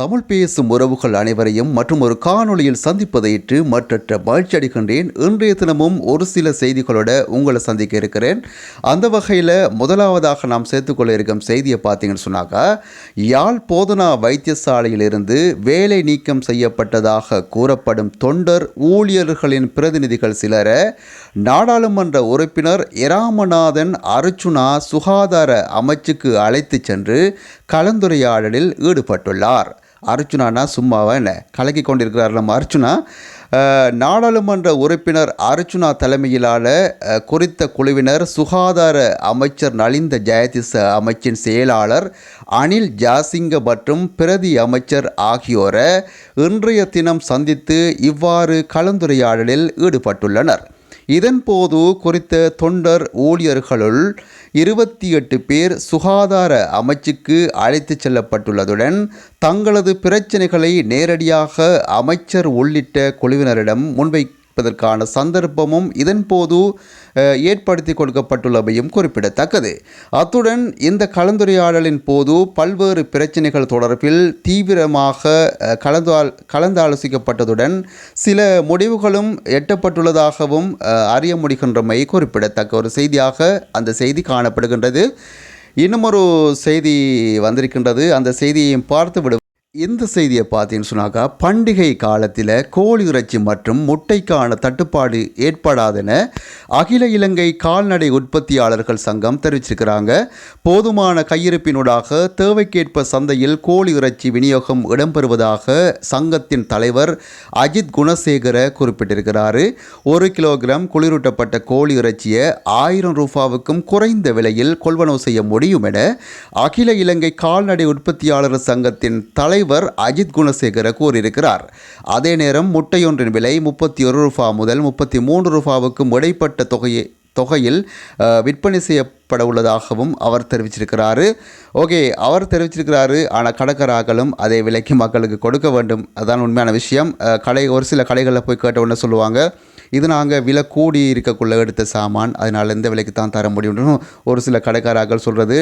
தமிழ் பேசும் உறவுகள் அனைவரையும் மற்றும் ஒரு காணொளியில் சந்திப்பதையிட்டு மற்றற்ற மகிழ்ச்சி அடைகின்றேன். இன்றைய தினமும் ஒரு சில செய்திகளோட உங்களை சந்திக்க இருக்கிறேன். அந்த வகையில் முதலாவதாக நாம் சேர்த்துக்கொள்ள இருக்கும் செய்தியை பார்த்தீங்கன்னு சொன்னாக்கா யாழ் போதனா வைத்தியசாலையிலிருந்து வேலை நீக்கம் செய்யப்பட்டதாக கூறப்படும் தொண்டர் ஊழியர்களின் பிரதிநிதிகள் சிலர நாடாளுமன்ற உறுப்பினர் இராமநாதன் அர்ச்சுனா சுகாதார அமைச்சுக்கு அழைத்து சென்று கலந்துரையாடலில் ஈடுபட்டுள்ளார். அர்ச்சுனானா சும்மாவா என்ன? கலக்கி கொண்டிருக்கிறார் நம்ம அர்ச்சுனா நாடாளுமன்ற உறுப்பினர் அர்ச்சுனா தலைமையிலான குறித்த குழுவினர் சுகாதார அமைச்சர் நலிந்த ஜெயதிச அமைச்சின் செயலாளர் அனில் ஜாசிங்க மற்றும் பிரதி அமைச்சர் ஆகியோரை இன்றைய தினம் சந்தித்து இவ்வாறு கலந்துரையாடலில் ஈடுபட்டுள்ளனர். இதன்போது குறித்த தொண்டர் ஊழியர்களுள் இருபத்தி எட்டு பேர் சுகாதார அமைச்சுக்கு அழைத்துச் செல்லப்பட்டுள்ளதுடன் தங்களது பிரச்சினைகளை நேரடியாக அமைச்சர் உள்ளிட்ட குழுவினரிடம் சந்திப்பதற்கான சந்தர்ப்பமும் இதன்போது ஏற்படுத்தி கொடுக்கப்பட்டுள்ளமையும் குறிப்பிடத்தக்கது. அத்துடன் இந்த கலந்துரையாடலின் போது பல்வேறு பிரச்சனைகள் தொடர்பில் தீவிரமாக கலந்தால் கலந்தாலோசிக்கப்பட்டதுடன் சில முடிவுகளும் எட்டப்பட்டுள்ளதாகவும் அறிய முடிகின்றமை குறிப்பிடத்தக்க ஒரு செய்தியாக அந்த செய்தி காணப்படுகின்றது. இன்னும் ஒரு செய்தி வந்திருக்கின்றது. அந்த செய்தியையும் பார்த்து விடு இந்த செய்தியை பார்த்தீங்கன்னு சொன்னாக்கா பண்டிகை காலத்தில் கோழி இறைச்சி மற்றும் முட்டைக்கான தட்டுப்பாடு ஏற்படாதென அகில இலங்கை கால்நடை உற்பத்தியாளர்கள் சங்கம் தெரிவிச்சிருக்கிறாங்க. போதுமான கையிருப்பினூடாக தேவைக்கேற்ப சந்தையில் கோழி இறைச்சி விநியோகம் இடம்பெறுவதாக சங்கத்தின் தலைவர் அஜித் குணசேகர குறிப்பிட்டிருக்கிறாரு. ஒரு கிலோகிராம் குளிரூட்டப்பட்ட கோழி இறைச்சியை ஆயிரம் ரூபாவுக்கும் குறைந்த விலையில் கொள்வனவு செய்ய முடியும் என அகில இலங்கை கால்நடை உற்பத்தியாளர் சங்கத்தின் தலைவர் அஜித் குணசேகர கூறியிருக்கிறார். அதே நேரம் முட்டையொன்றின் விலை முப்பத்தி ஒரு ரூபா முதல் முப்பத்தி மூன்று ரூபாவுக்கும் இடைப்பட்ட தொகையை தொகையில் விற்பனை செய்யப்பட உள்ளதாகவும் அவர் தெரிவிச்சிருக்கிறாரு. ஓகே அவர் தெரிவிச்சிருக்கிறாரு. ஆனால் கடைக்காரர்களும் அதே விலைக்கு மக்களுக்கு கொடுக்க வேண்டும். அதான் உண்மையான விஷயம். கடை ஒரு சில கடைகளில் போய் கேட்ட உடனே சொல்லுவாங்க இது நாங்கள் விலை கூடி இருக்கக்குள்ள எடுத்த சாமான். அதனால் இந்த விலைக்கு தான் தர முடியும்னு ஒரு சில கடைக்காரர்கள் சொல்கிறது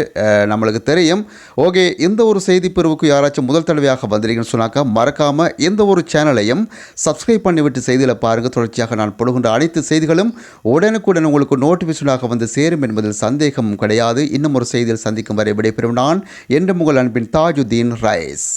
நம்மளுக்கு தெரியும். ஓகே இந்த ஒரு செய்தி பிரிவுக்கு யாராச்சும் முதல் தடவையாக வந்திருக்கீங்கன்னு சொன்னாக்கா மறக்காமல் எந்த ஒரு சேனலையும் சப்ஸ்கிரைப் பண்ணிவிட்டு செய்தியில் பாருங்கள் தொடர்ச்சியாக நான் போடுகின்ற அனைத்து செய்திகளும் உடனுக்குடன் உங்களுக்கு நோட்டிஃபிகேஷனாக வந்து சேரும் என்பதில் சந்தேகம் கிடையாது. இன்னும் ஒரு செய்தியில் சந்திக்கும் வரை விடைபெறும் நான் என்று உங்கள் அன்பின் தாஜுதீன் ரைஸ்.